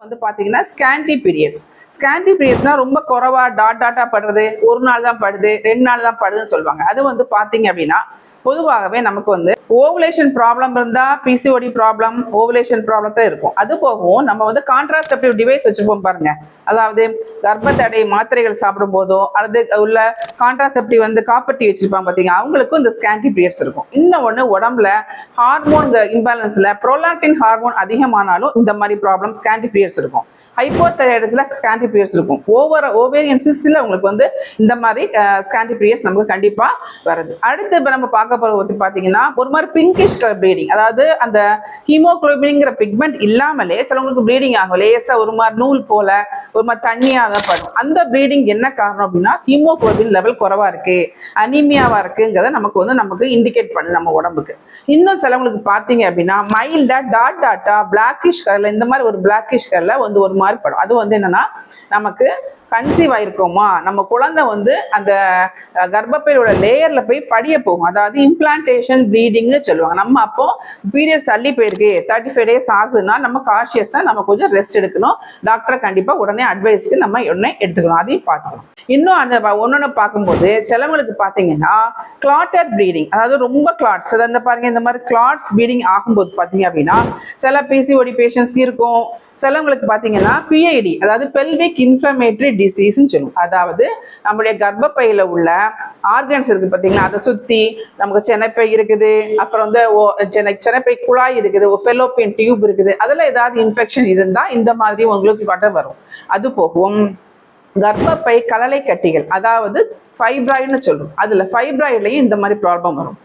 வந்து பார்த்தீங்கன்னா ஸ்கேண்டி பீரியட்ஸ் ஸ்கேண்டி பீரியட்ஸ்னா ரொம்ப குறைவா டாட் டாட்டா படுறது ஒரு நாள் தான் படுது ரெண்டு நாள் தான் படுதுன்னு சொல்லுவாங்க. அது வந்து பார்த்தீங்க அப்படின்னா பொதுவாகவே நமக்கு வந்து ஓவலேஷன் ப்ராப்ளம் இருந்தால் பிசிஓடி ப்ராப்ளம் ஓவலேஷன் ப்ராப்ளம் தான் இருக்கும். அது போகவும் நம்ம வந்து கான்ட்ராசெப்டிவ் டிவைஸ் வச்சுருப்போம் பாருங்க. அதாவது கர்ப்பத்தடை மாத்திரைகள் சாப்பிடும் போதோ அல்லது உள்ள கான்ட்ராசெப்டிவ் வந்து காப்பட்டி வச்சுருப்பாங்க பார்த்தீங்கன்னா அவங்களுக்கும் இந்த ஸ்கேண்டி பீரியட்ஸ் இருக்கும். இன்னும் ஒன்று உடம்புல ஹார்மோன் இம்பேலன்ஸில் ப்ரோலாக்டின் ஹார்மோன் அதிகமானாலும் இந்த மாதிரி ப்ராப்ளம் ஸ்கேண்டி பீரியட்ஸ் இருக்கும். ஹைப்போதைராய்டஸ்ல ஸ்கேண்டி பீரியட்ஸ் இருக்கும். ஓவர் ஓவேரியன் சிஸ்டில் உங்களுக்கு வந்து இந்த மாதிரி ஸ்கேண்டி பீரியட்ஸ் நமக்கு கண்டிப்பாக வருது அடுத்து இப்போ நம்ம பார்க்க போகிற ஒரு பார்த்தீங்கன்னா ஒரு மாதிரி பிங்கிஷ் கலர் ப்ளீடிங் அதாவது அந்த ஹீமோக்ளோபின்ங்கிற பிக்மெண்ட் இல்லாமலே சிலவங்களுக்கு ப்ளீடிங் ஆகும். லேசாக ஒரு மாதிரி நூல் போல ஒரு மாதிரி தண்ணியாக படும். அந்த ப்ளீடிங் என்ன காரணம் அப்படின்னா ஹீமோகுளோபின் லெவல் குறவாக இருக்குது அனீமியாவா இருக்குங்கிறத நமக்கு வந்து நமக்கு இண்டிகேட் பண்ணுது நம்ம உடம்புக்கு. இன்னும் சிலவங்களுக்கு பார்த்தீங்க அப்படின்னா மைல்டாக டாட் டாட்டா பிளாக்கிஷ் கலரில் இந்த மாதிரி ஒரு பிளாக்கிஷ் கலரில் வந்து ஒரு மாதிரி படும் அது வந்து என்னன்னா நமக்கு கன்சீவ் ஆயிருக்கோமா? நம்ம குழந்தை வந்து அந்த கர்ப்பப்பையோட லேயர்ல போய் படிய போகும். அதாவது இம்ப்ளான்டேஷன் ப்ளீடிங்னு சொல்லுவாங்க. நம்ம அப்போ பீரியட்ஸ் தள்ளி போயிருக்கு. தேர்ட்டி ஃபைவ் டேஸ் ஆகுதுன்னா நம்ம காஷியஸா நம்ம கொஞ்சம் ரெஸ்ட் எடுக்கணும். டாக்டரை கண்டிப்பா உடனே அட்வைஸ்க்கு நம்ம உடனே எடுத்துக்கணும். அதையும் பார்க்கணும் இன்னும் அந்த ஒன்னொன்னு பார்க்கும்போது சிலவங்களுக்கு பாத்தீங்கன்னா கிளாட்டட் ப்ளீடிங் அதாவது ரொம்ப கிளாட்ஸ் அந்த பாருங்க இந்த மாதிரி கிளாட்ஸ் ப்ளீடிங் ஆகும்போது பாத்தீங்க அப்படின்னா சில பிசிஓடி பேஷன்ஸ் இருக்கும். சிலவங்களுக்கு பாத்தீங்கன்னா பிஐடி அதாவது பெல்விக் இன்ஃப்ளமேட்டரி டிசீஸ்ன்னு சொல்லுவோம். அதாவது நம்முடைய கர்ப்பப்பையில் உள்ள ஆர்கன்ஸ் இருக்குது பார்த்தீங்கன்னா அதை சுற்றி நமக்கு சென்னைப்பை இருக்குது. அப்புறம் வந்து ஓ- சென்னைப்பை குழாய் இருக்குது. ஃபெலோப்பியன் டியூப் இருக்குது. அதில் ஏதாவது இன்ஃபெக்ஷன் இருந்தால் இந்த மாதிரி உங்களுக்கு வட்ட வரும். அது போகும். கர்ப்பப்பை கலலை கட்டிகள் அதாவது ஃபைப்ராய்டுன்னு சொல்லுவோம். அதில் ஃபைப்ராய்ட்லையும் இந்த மாதிரி ப்ராப்ளம் வரும்.